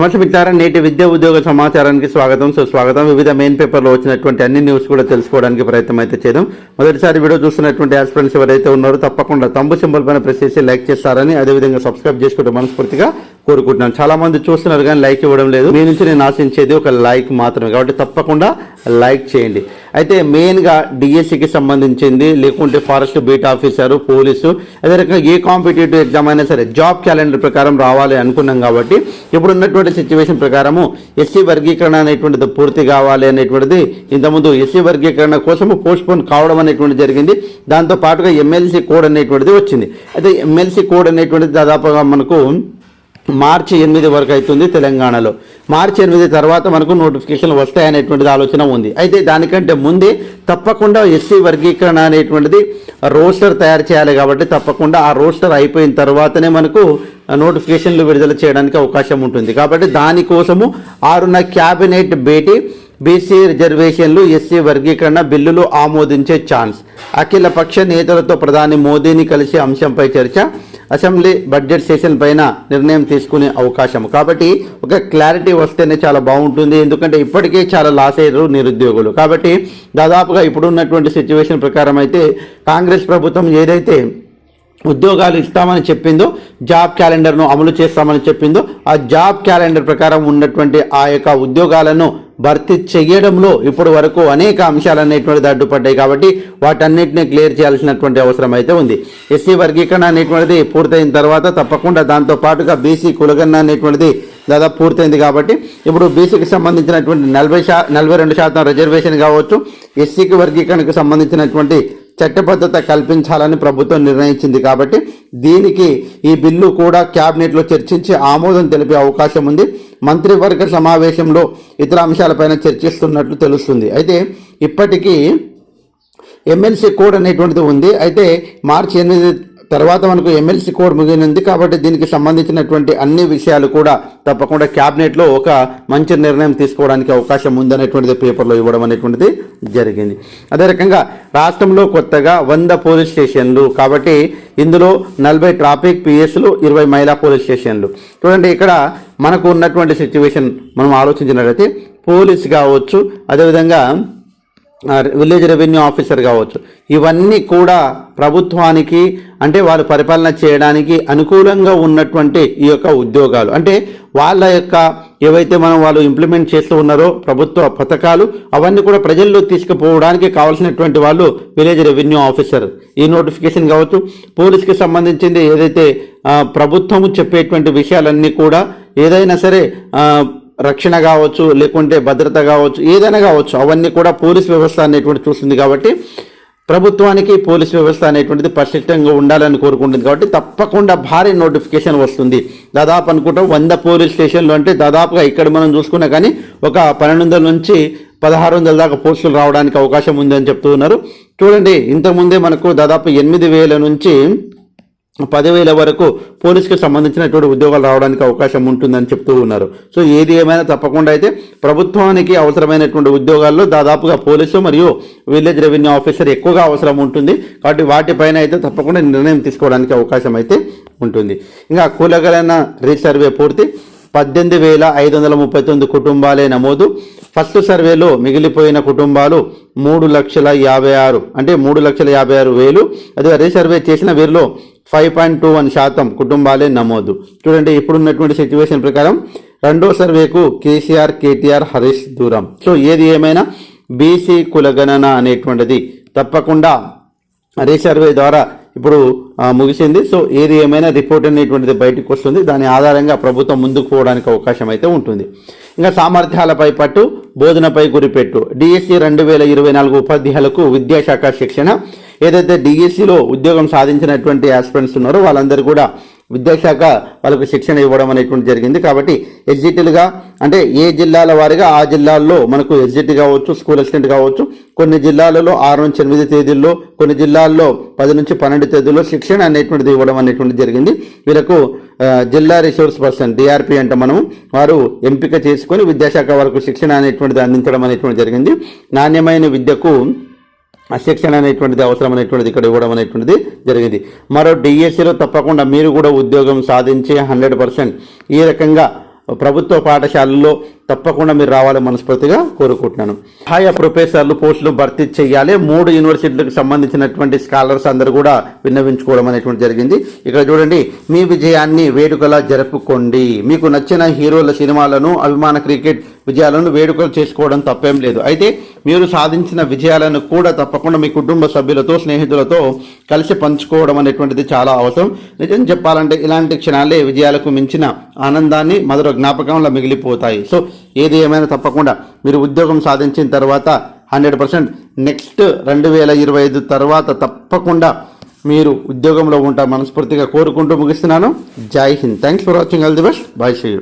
నమస్తే మిత్రారా నేటి విద్యా ఉద్యోగ సమాచారానికి స్వాగతం. సో స్వాగతం. వివిధ మెయిన్ పేపర్లో వచ్చినటువంటి అన్ని న్యూస్ కూడా తెలుసుకోవడానికి ప్రయత్నం అయితే చేద్దాం. మొదటిసారి వీడియో చూస్తున్నటువంటి ఆస్పిరెంట్స్ ఎవరైతే ఉన్నారో తప్పకుండా తంబు సింబల్ పైన ప్రెస్ చేసి లైక్ చేస్తారని అదేవిధంగా సబ్స్క్రైబ్ చేసుకుంటే మనస్ఫూర్తిగా కోరుకుంటున్నాను. చాలా మంది చూస్తున్నారు కానీ లైక్ ఇవ్వడం లేదు. మీ నుంచి నేను ఆశించేది ఒక లైక్ మాత్రమే. కాబట్టి తప్పకుండా లైక్ చేయండి. అయితే మెయిన్గా డిఎస్సికి సంబంధించింది లేకుంటే ఫారెస్ట్ బీట్ ఆఫీసరు పోలీసు అదే రకంగా ఏ కాంపిటేటివ్ ఎగ్జామ్ అయినా సరే జాబ్ క్యాలెండర్ ప్రకారం రావాలి అనుకున్నాం కాబట్టి ఇప్పుడు ఉన్నటువంటి సిచ్యువేషన్ ప్రకారము ఎస్సీ వర్గీకరణ అనేటువంటిది పూర్తి కావాలి అనేటువంటిది ఇంతకుముందు ఎస్సీ వర్గీకరణ కోసము పోస్ట్పోన్ కావడం అనేటువంటిది జరిగింది. దాంతో పాటుగా ఎమ్మెల్సీ కోడ్ అనేటువంటిది వచ్చింది. అయితే ఎమ్మెల్సీ కోడ్ అనేటువంటిది దాదాపుగా మనకు మార్చి ఎనిమిది వరకు అవుతుంది తెలంగాణలో. మార్చి ఎనిమిది తర్వాత మనకు నోటిఫికేషన్లు వస్తాయనేటువంటిది ఆలోచన ఉంది. అయితే దానికంటే ముందే తప్పకుండా ఎస్సీ వర్గీకరణ అనేటువంటిది రోస్టర్ తయారు చేయాలి కాబట్టి తప్పకుండా ఆ రోస్టర్ అయిపోయిన తర్వాతనే మనకు నోటిఫికేషన్లు విడుదల చేయడానికి అవకాశం ఉంటుంది. కాబట్టి దానికోసము ఆరున్న క్యాబినెట్ భేటీ బీసీ రిజర్వేషన్లు ఎస్సీ వర్గీకరణ బిల్లులు ఆమోదించే ఛాన్స్. అఖిల పక్ష నేతలతో ప్రధాని మోదీని కలిసి అంశంపై చర్చ. అసెంబ్లీ బడ్జెట్ సెషన్ పైన నిర్ణయం తీసుకునే అవకాశం కాబట్టి ఒక క్లారిటీ వస్తేనే చాలా బాగుంటుంది. ఎందుకంటే ఇప్పటికే చాలా లాస్ అయ్యారు నిరుద్యోగులు. కాబట్టి దాదాపుగా ఇప్పుడున్నటువంటి సిచ్యువేషన్ ప్రకారం అయితే కాంగ్రెస్ ప్రభుత్వం ఏదైతే ఉద్యోగాలు ఇస్తామని చెప్పిందో జాబ్ క్యాలెండర్ను అమలు చేస్తామని చెప్పిందో ఆ జాబ్ క్యాలెండర్ ప్రకారం ఉన్నటువంటి ఆ యొక్క ఉద్యోగాలను భర్తీ చేయడంలో ఇప్పుడు వరకు అనేక అంశాలు అనేటువంటిది అడ్డుపడ్డాయి కాబట్టి వాటన్నిటిని క్లియర్ చేయాల్సినటువంటి అవసరం అయితే ఉంది. ఎస్సీ వర్గీకరణ అనేటువంటిది పూర్తయిన తర్వాత తప్పకుండా దాంతో పాటుగా బీసీ కులగన్న అనేటువంటిది దాదాపు పూర్తయింది కాబట్టి ఇప్పుడు బీసీకి సంబంధించినటువంటి నలభై శా నలభై రెండు శాతం రిజర్వేషన్ కావచ్చు. ఎస్సీకి వర్గీకరణకు సంబంధించినటువంటి చట్టబద్ధత కల్పించాలని ప్రభుత్వం నిర్ణయించింది కాబట్టి దీనికి ఈ బిల్లు కూడా క్యాబినెట్లో చర్చించి ఆమోదం తెలిపే అవకాశం ఉంది. మంత్రివర్గ సమావేశంలో ఇతర అంశాలపైన చర్చిస్తున్నట్లు తెలుస్తుంది. అయితే ఇప్పటికీ ఎమ్మెల్సీ కోడ్ అనేటువంటిది ఉంది. అయితే మార్చి ఎనిమిది తర్వాత మనకు ఎమ్మెల్సీ కోడ్ ముగినంది కాబట్టి దీనికి సంబంధించినటువంటి అన్ని విషయాలు కూడా తప్పకుండా క్యాబినెట్లో ఒక మంచి నిర్ణయం తీసుకోవడానికి అవకాశం ఉందనేటువంటిది పేపర్లో ఇవ్వడం అనేటువంటిది జరిగింది. అదే రకంగా రాష్ట్రంలో కొత్తగా వంద పోలీస్ స్టేషన్లు కాబట్టి ఇందులో నలభై ట్రాఫిక్ పిఎస్లు ఇరవై మహిళా పోలీస్ స్టేషన్లు. చూడండి ఇక్కడ మనకు ఉన్నటువంటి సిచ్యువేషన్ మనం ఆలోచించినట్లయితే పోలీస్ కావచ్చు అదేవిధంగా విలేజ్ రెవెన్యూ ఆఫీసర్ కావచ్చు. ఇవన్నీ కూడా ప్రభుత్వానికి అంటే వాళ్ళు పరిపాలన చేయడానికి అనుకూలంగా ఉన్నటువంటి ఈ యొక్క ఉద్యోగాలు. అంటే వాళ్ళ యొక్క ఏవైతే మనం వాళ్ళు ఇంప్లిమెంట్ చేస్తూ ఉన్నారో ప్రభుత్వ పథకాలు అవన్నీ కూడా ప్రజల్లో తీసుకుపోవడానికి కావాల్సినటువంటి వాళ్ళు విలేజ్ రెవెన్యూ ఆఫీసర్. ఈ నోటిఫికేషన్ కావచ్చు పోలీస్కి సంబంధించింది ఏదైతే ప్రభుత్వము చెప్పేటువంటి విషయాలన్నీ కూడా ఏదైనా సరే రక్షణ కావచ్చు లేకుంటే భద్రత కావచ్చు ఏదైనా కావచ్చు అవన్నీ కూడా పోలీస్ వ్యవస్థ అనేటువంటి చూస్తుంది కాబట్టి ప్రభుత్వానికి పోలీస్ వ్యవస్థ అనేటువంటిది పరిశుభ్రంగా ఉండాలని కోరుకుంటుంది కాబట్టి తప్పకుండా భారీ నోటిఫికేషన్ వస్తుంది. దాదాపు అనుకుంటాం వంద పోలీస్ స్టేషన్లు అంటే దాదాపుగా ఇక్కడ మనం చూసుకున్నా కానీ ఒక పన్నెండు వందల నుంచి పదహారు వందల దాకా పోస్టులు రావడానికి అవకాశం ఉందని చెప్తున్నారు చెప్తూ ఉన్నారు. చూడండి ఇంతకుముందే మనకు దాదాపు ఎనిమిది వేల నుంచి పదివేల వరకు పోలీస్కి సంబంధించినటువంటి ఉద్యోగాలు రావడానికి అవకాశం ఉంటుందని చెప్తూ ఉన్నారు. సో ఏది ఏమైనా తప్పకుండా అయితే ప్రభుత్వానికి అవసరమైనటువంటి ఉద్యోగాల్లో దాదాపుగా పోలీసు మరియు విలేజ్ రెవెన్యూ ఆఫీసర్ ఎక్కువగా అవసరం ఉంటుంది. కాబట్టి వాటిపైన అయితే తప్పకుండా నిర్ణయం తీసుకోవడానికి అవకాశం అయితే ఉంటుంది. ఇంకా కూలగలైన రీసర్వే పూర్తి. పద్దెనిమిది వేల ఐదు వందల ముప్పై తొమ్మిది కుటుంబాలే నమోదు. ఫస్ట్ సర్వేలో మిగిలిపోయిన కుటుంబాలు మూడు లక్షల యాభై ఆరు అంటే మూడు లక్షల యాభై ఆరు వేలు. అదే రీసర్వే చేసిన వీరిలో ఫైవ్ పాయింట్ టూ వన్ శాతం కుటుంబాలే నమోదు. చూడండి ఇప్పుడున్నటువంటి సిచ్యువేషన్ ప్రకారం రెండో సర్వేకు కేసీఆర్ కేటీఆర్ హరీష్ దూరం. సో ఏది ఏమైనా బీసీ కులగణన అనేటువంటిది తప్పకుండా రీసర్వే ద్వారా ఇప్పుడు ముగిసింది. సో ఏది ఏమైనా రిపోర్ట్ అనేటువంటిది బయటకు వస్తుంది. దాని ఆధారంగా ప్రభుత్వం ముందుకు పోవడానికి అవకాశం అయితే ఉంటుంది. ఇంకా సామర్థ్యాలపై పట్టు బోధనపై గురిపెట్టు. డిఎస్సి రెండు వేల ఇరవై నాలుగు ఉపాధ్యాయులకు విద్యాశాఖ శిక్షణ ఏదైతే డిఎస్సిలో ఉద్యోగం సాధించినటువంటి ఆస్పిరెంట్స్ ఉన్నారో వాళ్ళందరూ కూడా విద్యాశాఖ వాళ్ళకు శిక్షణ ఇవ్వడం అనేటువంటి జరిగింది. కాబట్టి ఎగ్జిట్లుగా అంటే ఏ జిల్లాల వారిగా ఆ జిల్లాల్లో మనకు ఎగ్జిట్ కావచ్చు స్కూల్ అసిస్టెంట్ కావచ్చు కొన్ని జిల్లాలలో ఆరు నుంచి ఎనిమిది తేదీల్లో కొన్ని జిల్లాల్లో పది నుంచి పన్నెండు తేదీల్లో శిక్షణ అనేటువంటిది ఇవ్వడం అనేటువంటిది జరిగింది. వీళ్ళకు జిల్లా రిసోర్స్ పర్సన్ డిఆర్పి అంటే మనం వారు ఎంపిక చేసుకొని విద్యాశాఖ వరకు శిక్షణ అనేటువంటిది అందించడం అనేటువంటిది జరిగింది. నాణ్యమైన విద్యకు శిక్షణ అనేటువంటిది అవసరం అనేటువంటిది ఇక్కడ ఇవ్వడం అనేటువంటిది జరిగింది. మరో డిఎస్సిలో తప్పకుండా మీరు కూడా ఉద్యోగం సాధించి హండ్రెడ్ పర్సెంట్ ఈ రకంగా ప్రభుత్వ పాఠశాలల్లో తప్పకుండా మీరు రావాలని మనస్ఫూర్తిగా కోరుకుంటున్నాను. హాయ్ ప్రొఫెసర్లు పోస్టులు భర్తీ చేయాలి. మూడు యూనివర్సిటీలకు సంబంధించినటువంటి స్కాలర్స్ అందరూ కూడా విన్నవించుకోవడం అనేటువంటి జరిగింది. ఇక్కడ చూడండి మీ విజయాన్ని వేడుకలా జరుపుకోండి. మీకు నచ్చిన హీరోల సినిమాలను అభిమాన క్రికెట్ విజయాలను వేడుకలు చేసుకోవడం తప్పేం లేదు. అయితే మీరు సాధించిన విజయాలను కూడా తప్పకుండా మీ కుటుంబ సభ్యులతో స్నేహితులతో కలిసి పంచుకోవడం అనేటువంటిది చాలా అవసరం. నిజం చెప్పాలంటే ఇలాంటి క్షణాలే విజయాలకు మించిన ఆనందాన్ని మధుర జ్ఞాపకంలో మిగిలిపోతాయి. సో ఏది ఏమైనా తప్పకుండా మీరు ఉద్యోగం సాధించిన తర్వాత హండ్రెడ్ పర్సెంట్ నెక్స్ట్ రెండు వేల ఇరవై ఐదు తర్వాత తప్పకుండా మీరు ఉద్యోగంలో ఉంటారు మనస్ఫూర్తిగా కోరుకుంటూ ముగిస్తున్నాను. జై Hind. Thanks for watching all the best bye see you